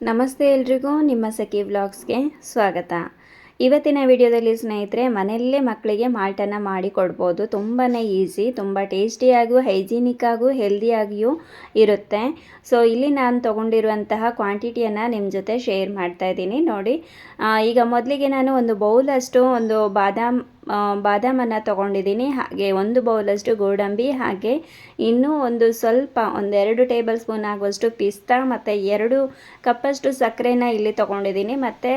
ನಮಸ್ತೆ ಎಲ್ರಿಗೂ, ನಿಮ್ಮ ಸಖಿ ವ್ಲಾಗ್ಸ್ಗೆ ಸ್ವಾಗತ. ಇವತ್ತಿನ ವಿಡಿಯೋದಲ್ಲಿ ಸ್ನೇಹಿತರೆ, ಮನೆಯಲ್ಲೇ ಮಕ್ಕಳಿಗೆ ಮಾಲ್ಟನ್ನು ಮಾಡಿ ಕೊಡ್ಬೋದು. ತುಂಬಾ ಈಸಿ, ತುಂಬ ಟೇಸ್ಟಿಯಾಗೂ ಹೈಜೀನಿಕ್ ಆಗು ಹೆಲ್ದಿಯಾಗಿಯೂ ಇರುತ್ತೆ. ಸೊ ಇಲ್ಲಿ ನಾನು ತೊಗೊಂಡಿರುವಂತಹ ಕ್ವಾಂಟಿಟಿಯನ್ನು ನಿಮ್ಮ ಜೊತೆ ಶೇರ್ ಮಾಡ್ತಾ ಇದ್ದೀನಿ. ನೋಡಿ ಈಗ ಮೊದಲಿಗೆ ನಾನು ಒಂದು ಬೌಲಷ್ಟು ಒಂದು ಬಾದಾಮ್ ಬಾದಾಮನ್ನು ತೊಗೊಂಡಿದ್ದೀನಿ. ಹಾಗೆ ಒಂದು ಬೌಲಷ್ಟು ಗೋಡಂಬಿ, ಹಾಗೆ ಇನ್ನೂ ಒಂದು ಸ್ವಲ್ಪ ಒಂದೆರಡು ಟೇಬಲ್ ಸ್ಪೂನ್ ಆಗುವಷ್ಟು ಪಿಸ್ತಾ ಮತ್ತು ಎರಡು ಕಪ್ಪಷ್ಟು ಸಕ್ಕರೆನ ಇಲ್ಲಿ ತೊಗೊಂಡಿದ್ದೀನಿ. ಮತ್ತು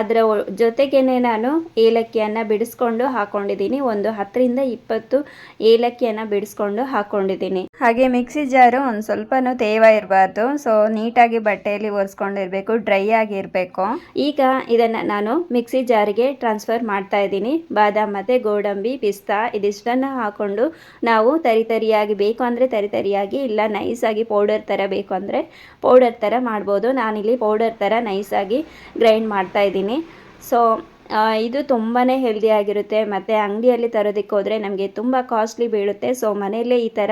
ಅದರ ಜೊತೆಗೇ ಜೊತೆಗೇನೆ ನಾನು ಏಲಕ್ಕಿಯನ್ನು ಬಿಡಿಸ್ಕೊಂಡು ಹಾಕ್ಕೊಂಡಿದ್ದೀನಿ ಒಂದು ಹತ್ತರಿಂದ ಇಪ್ಪತ್ತು ಏಲಕ್ಕಿಯನ್ನು ಬಿಡಿಸ್ಕೊಂಡು ಹಾಕ್ಕೊಂಡಿದ್ದೀನಿ ಹಾಗೆ ಮಿಕ್ಸಿ ಜಾರು ಒಂದು ಸ್ವಲ್ಪನೂ ತೇವ ಇರಬಾರ್ದು. ಸೊ ನೀಟಾಗಿ ಬಟ್ಟೆಯಲ್ಲಿ ಒರೆಸ್ಕೊಂಡಿರಬೇಕು, ಡ್ರೈ ಆಗಿರಬೇಕು. ಈಗ ಇದನ್ನು ನಾನು ಮಿಕ್ಸಿ ಜಾರಿಗೆ ಟ್ರಾನ್ಸ್ಫರ್ ಮಾಡ್ತಾ ಇದ್ದೀನಿ. ಬಾದಾಮ್ ಮತ್ತು ಗೋಡಂಬಿ, ಪಿಸ್ತಾ ಇದಿಷ್ಟನ್ನು ಹಾಕ್ಕೊಂಡು ನಾವು ತರಿತರಿಯಾಗಿ ಬೇಕು ಅಂದರೆ ತರಿತರಿಯಾಗಿ ಇಲ್ಲ ನೈಸಾಗಿ ಪೌಡರ್ ಥರ ಬೇಕು ಅಂದರೆ ಪೌಡರ್ ಥರ ಮಾಡ್ಬೋದು. ನಾನಿಲ್ಲಿ ಪೌಡರ್ ಥರ ನೈಸಾಗಿ ಗ್ರೈಂಡ್ ಮಾಡ್ತಾ ಸೊ ಇದು ತುಂಬಾ ಹೆಲ್ದಿ ಆಗಿರುತ್ತೆ. ಮತ್ತು ಅಂಗಡಿಯಲ್ಲಿ ತರೋದಕ್ಕೆ ಹೋದರೆ ನಮಗೆ ತುಂಬ ಕಾಸ್ಟ್ಲಿ ಬೀಳುತ್ತೆ. ಸೊ ಮನೆಯಲ್ಲೇ ಈ ಥರ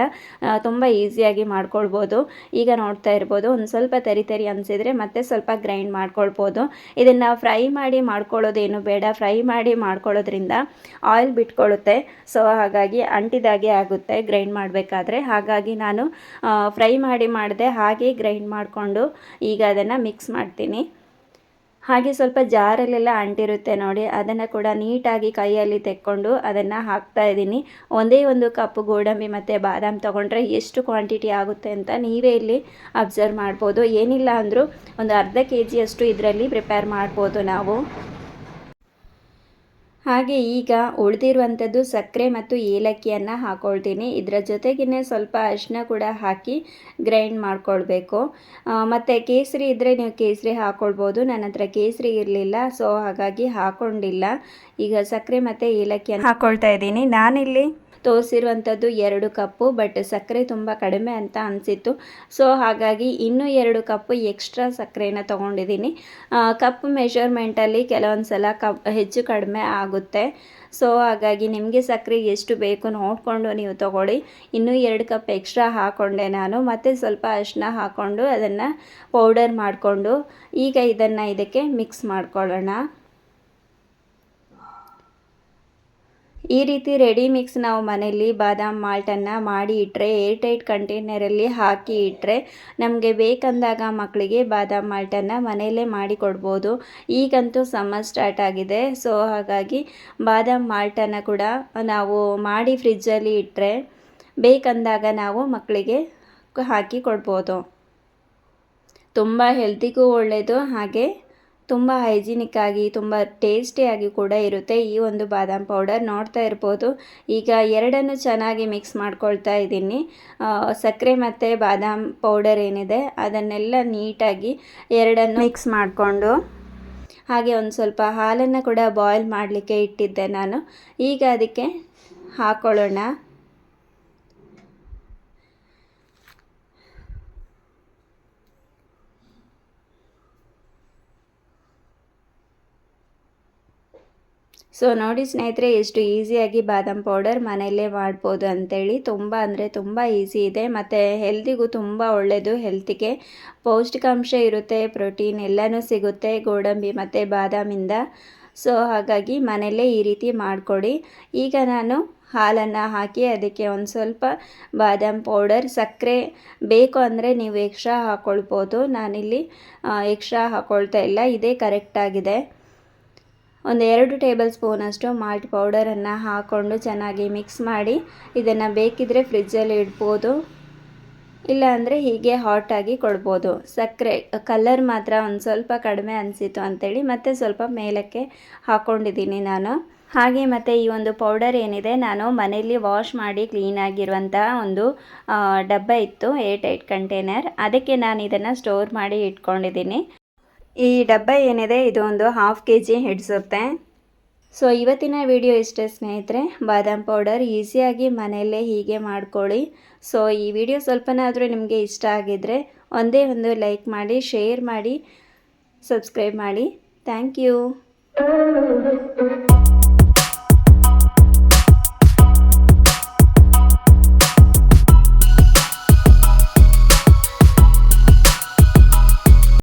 ತುಂಬ ಈಸಿಯಾಗಿ ಮಾಡ್ಕೊಳ್ಬೋದು. ಈಗ ನೋಡ್ತಾ ಇರ್ಬೋದು, ಒಂದು ಸ್ವಲ್ಪ ತರಿ ತರಿ ಅನಿಸಿದರೆ ಮತ್ತೆ ಸ್ವಲ್ಪ ಗ್ರೈಂಡ್ ಮಾಡ್ಕೊಳ್ಬೋದು. ಇದನ್ನು ಫ್ರೈ ಮಾಡಿ ಮಾಡ್ಕೊಳ್ಳೋದೇನು ಬೇಡ. ಫ್ರೈ ಮಾಡಿ ಮಾಡ್ಕೊಳ್ಳೋದ್ರಿಂದ ಆಯಿಲ್ ಬಿಟ್ಕೊಳ್ಳುತ್ತೆ ಸೊ ಹಾಗಾಗಿ ಅಂಟಿದಾಗೆ ಆಗುತ್ತೆ ಗ್ರೈಂಡ್ ಮಾಡಬೇಕಾದ್ರೆ. ಹಾಗಾಗಿ ನಾನು ಫ್ರೈ ಮಾಡಿ ಮಾಡಿದೆ ಹಾಗೆ ಗ್ರೈಂಡ್ ಮಾಡಿಕೊಂಡು ಈಗ ಅದನ್ನು ಮಿಕ್ಸ್ ಮಾಡ್ತೀನಿ. ಹಾಗೆ ಸ್ವಲ್ಪ ಜಾರಲ್ಲೆಲ್ಲ ಅಂಟಿರುತ್ತೆ ನೋಡಿ, ಅದನ್ನು ಕೂಡ ನೀಟಾಗಿ ಕೈಯಲ್ಲಿ ತೆಕ್ಕೊಂಡು ಅದನ್ನು ಹಾಕ್ತಾ ಇದ್ದೀನಿ. ಒಂದೇ ಒಂದು ಕಪ್ ಗೋಡಂಬಿ ಮತ್ತು ಬಾದಾಮ್ ತೊಗೊಂಡ್ರೆ ಎಷ್ಟು ಕ್ವಾಂಟಿಟಿ ಆಗುತ್ತೆ ಅಂತ ನೀವೇ ಇಲ್ಲಿ ಅಬ್ಸರ್ವ್ ಮಾಡ್ಬೋದು. ಏನಿಲ್ಲ ಅಂದರೂ ಒಂದು ಅರ್ಧ ಕೆ ಜಿಯಷ್ಟು ಇದರಲ್ಲಿ ಪ್ರಿಪೇರ್ ಮಾಡ್ಬೋದು ನಾವು. ಹಾಗೆ ಈಗ ಉಳಿದಿರುವಂಥದ್ದು ಸಕ್ಕರೆ ಮತ್ತು ಏಲಕ್ಕಿಯನ್ನು ಹಾಕ್ಕೊಳ್ತೀನಿ ಇದರ ಜೊತೆಗೇ ಸ್ವಲ್ಪ ಅರಿಶಿನ ಕೂಡ ಹಾಕಿ ಗ್ರೈಂಡ್ ಮಾಡ್ಕೊಳ್ಬೇಕು. ಮತ್ತು ಕೇಸರಿ ಇದ್ದರೆ ನೀವು ಕೇಸರಿ ಹಾಕ್ಕೊಳ್ಬೋದು ನನ್ನ ಹತ್ರ ಕೇಸರಿ ಇರಲಿಲ್ಲ, ಸೊ ಹಾಗಾಗಿ ಹಾಕ್ಕೊಂಡಿಲ್ಲ ಈಗ ಸಕ್ಕರೆ ಮತ್ತು ಏಲಕ್ಕಿಯನ್ನು ಹಾಕ್ಕೊಳ್ತಾ ಇದ್ದೀನಿ. ನಾನಿಲ್ಲಿ ತೋರಿಸಿರುವಂಥದ್ದು ಎರಡು ಕಪ್ಪು, ಬಟ್ ಸಕ್ಕರೆ ತುಂಬ ಕಡಿಮೆ ಅಂತ ಅನಿಸಿತ್ತು. ಸೊ ಹಾಗಾಗಿ ಇನ್ನೂ ಎರಡು ಕಪ್ಪು ಎಕ್ಸ್ಟ್ರಾ ಸಕ್ಕರೆನ ತೊಗೊಂಡಿದ್ದೀನಿ. ಕಪ್ ಮೆಷರ್ಮೆಂಟಲ್ಲಿ ಕೆಲವೊಂದು ಸಲ ಕಪ್, ಹೆಚ್ಚು ಕಡಿಮೆ ಆಗುತ್ತೆ. ಸೊ ಹಾಗಾಗಿ ನಿಮಗೆ ಸಕ್ಕರೆ ಎಷ್ಟು ಬೇಕು ನೋಡಿಕೊಂಡು ನೀವು ತೊಗೊಳ್ಳಿ. ಇನ್ನೂ ಎರಡು ಕಪ್ ಎಕ್ಸ್ಟ್ರಾ ಹಾಕ್ಕೊಂಡೆ ನಾನು. ಮತ್ತು ಸ್ವಲ್ಪ ಅರಿಶಿನ ಹಾಕ್ಕೊಂಡು ಅದನ್ನು ಪೌಡರ್ ಮಾಡಿಕೊಂಡು ಈಗ ಇದನ್ನು ಇದಕ್ಕೆ ಮಿಕ್ಸ್ ಮಾಡ್ಕೊಳ್ಳೋಣ. ಈ ರೀತಿ ರೆಡಿ ಮಿಕ್ಸ್ ನಾವು ಮನೆಯಲ್ಲಿ ಬಾದಾಮ್ ಮಾಲ್ಟನ್ನು ಮಾಡಿ ಇಟ್ಟರೆ ಏರ್ ಟೈಟ್ ಕಂಟೈನರಲ್ಲಿ ಹಾಕಿ ಇಟ್ಟರೆ ನಮಗೆ ಬೇಕಂದಾಗ ಮಕ್ಕಳಿಗೆ ಬಾದಾಮ್ ಮಾಲ್ಟನ್ನು ಮನೆಯಲ್ಲೇ ಮಾಡಿ ಕೊಡ್ಬೋದು. ಈಗಂತೂ ಸಮ್ಮರ್ ಸ್ಟಾರ್ಟ್ ಆಗಿದೆ. ಸೊ ಹಾಗಾಗಿ ಬಾದಾಮ್ ಮಾಲ್ಟನ್ನು ಕೂಡ ನಾವು ಮಾಡಿ ಫ್ರಿಜ್ಜಲ್ಲಿ ಇಟ್ಟರೆ ಬೇಕಂದಾಗ ನಾವು ಮಕ್ಕಳಿಗೆ ಹಾಕಿ ಕೊಡ್ಬೋದು. ತುಂಬ ಹೆಲ್ತಿಗೂ ಒಳ್ಳೆಯದು ಹಾಗೆ ತುಂಬ ಹೈಜಿನಿಕ್ ಆಗಿ, ತುಂಬ ಟೇಸ್ಟಿಯಾಗಿ ಕೂಡ ಇರುತ್ತೆ ಈ ಒಂದು ಬಾದಾಮ್ ಪೌಡರ್. ನೋಡ್ತಾ ಇರ್ಬೋದು. ಈಗ ಎರಡನ್ನು ಚೆನ್ನಾಗಿ ಮಿಕ್ಸ್ ಮಾಡ್ಕೊಳ್ತಾ ಇದ್ದೀನಿ. ಸಕ್ಕರೆ ಮತ್ತು ಬಾದಾಮ್ ಪೌಡರ್ ಏನಿದೆ, ಅದನ್ನೆಲ್ಲ ನೀಟಾಗಿ ಎರಡನ್ನು ಮಿಕ್ಸ್ ಮಾಡಿಕೊಂಡು, ಹಾಗೆ ಒಂದು ಸ್ವಲ್ಪ ಹಾಲನ್ನು ಕೂಡ ಬಾಯ್ಲ್ ಮಾಡಲಿಕ್ಕೆ ಇಟ್ಟಿದ್ದೆ ನಾನು. ಈಗ ಅದಕ್ಕೆ ಹಾಕ್ಕೊಳ್ಳೋಣ ಸೊ ನೋಡಿ ಸ್ನೇಹಿತರೆ, ಎಷ್ಟು ಈಸಿಯಾಗಿ ಬಾದಾಮ್ ಪೌಡರ್ ಮನೆಯಲ್ಲೇ ಮಾಡ್ಬೋದು ಅಂತೇಳಿ ತುಂಬ ಅಂದರೆ ತುಂಬ ಈಸಿ ಇದೆ. ಮತ್ತು ಹೆಲ್ತಿಗೂ ತುಂಬ ಒಳ್ಳೆಯದು ಹೆಲ್ತಿಗೆ ಪೌಷ್ಟಿಕಾಂಶ ಇರುತ್ತೆ, ಪ್ರೋಟೀನ್ ಎಲ್ಲನೂ ಸಿಗುತ್ತೆ ಗೋಡಂಬಿ ಮತ್ತು ಬಾದಾಮಿಂದ. ಸೊ ಹಾಗಾಗಿ ಮನೆಯಲ್ಲೇ ಈ ರೀತಿ ಮಾಡಿಕೊಡಿ. ಈಗ ನಾನು ಹಾಲನ್ನು ಹಾಕಿ ಅದಕ್ಕೆ ಒಂದು ಸ್ವಲ್ಪ ಬಾದಾಮ್ ಪೌಡರ್, ಸಕ್ಕರೆ ಬೇಕು ಅಂದರೆ ನೀವು ಎಕ್ಸ್ಟ್ರಾ ಹಾಕ್ಕೊಳ್ಬೋದು ನಾನಿಲ್ಲಿ ಎಕ್ಸ್ಟ್ರಾ ಹಾಕ್ಕೊಳ್ತಾ ಇಲ್ಲ. ಇದೇ ಕರೆಕ್ಟಾಗಿದೆ ಒಂದು ಎರಡು ಟೇಬಲ್ ಸ್ಪೂನಷ್ಟು ಮಾಲ್ಟ್ ಪೌಡರನ್ನು ಹಾಕ್ಕೊಂಡು ಚೆನ್ನಾಗಿ ಮಿಕ್ಸ್ ಮಾಡಿ ಇದನ್ನು ಬೇಕಿದ್ದರೆ ಫ್ರಿಜ್ಜಲ್ಲಿ ಇಡ್ಬೋದು, ಇಲ್ಲಾಂದರೆ ಹೀಗೆ ಹಾಟಾಗಿ ಕೊಡ್ಬೋದು. ಸಕ್ಕರೆ, ಕಲ್ಲರ್ ಮಾತ್ರ ಒಂದು ಸ್ವಲ್ಪ ಕಡಿಮೆ ಅನಿಸಿತು ಅಂಥೇಳಿ ಮತ್ತೆ ಸ್ವಲ್ಪ ಮೇಲಕ್ಕೆ ಹಾಕ್ಕೊಂಡಿದ್ದೀನಿ ನಾನು. ಹಾಗೆ ಮತ್ತು ಈ ಒಂದು ಪೌಡರ್ ಏನಿದೆ, ನಾನು ಮನೆಯಲ್ಲಿ ವಾಶ್ ಮಾಡಿ ಕ್ಲೀನಾಗಿರುವಂಥ ಒಂದು ಡಬ್ಬ ಇತ್ತು ಏರ್ ಟೈಟ್ ಕಂಟೈನರ್. ಅದಕ್ಕೆ ನಾನು ಇದನ್ನು ಸ್ಟೋರ್ ಮಾಡಿ ಇಟ್ಕೊಂಡಿದ್ದೀನಿ. ಈ ಡಬ್ಬ ಏನಿದೆ ಇದೊಂದು ಹಾಫ್ ಕೆ ಜಿ ಹಿಡಿಸುತ್ತೆ ಸೊ ಇವತ್ತಿನ ವಿಡಿಯೋ ಇಷ್ಟೇ ಸ್ನೇಹಿತರೆ, ಬಾದಾಮ್ ಪೌಡರ್ ಈಸಿಯಾಗಿ ಮನೆಯಲ್ಲೇ ಹೀಗೆ ಮಾಡ್ಕೊಳ್ಳಿ. ಸೊ ಈ ವಿಡಿಯೋ ಸ್ವಲ್ಪನಾದರೂ ನಿಮಗೆ ಇಷ್ಟ ಆಗಿದ್ದರೆ ಒಂದೇ ಒಂದು ಲೈಕ್ ಮಾಡಿ ಶೇರ್ ಮಾಡಿ ಸಬ್ಸ್ಕ್ರೈಬ್ ಮಾಡಿ. Thank you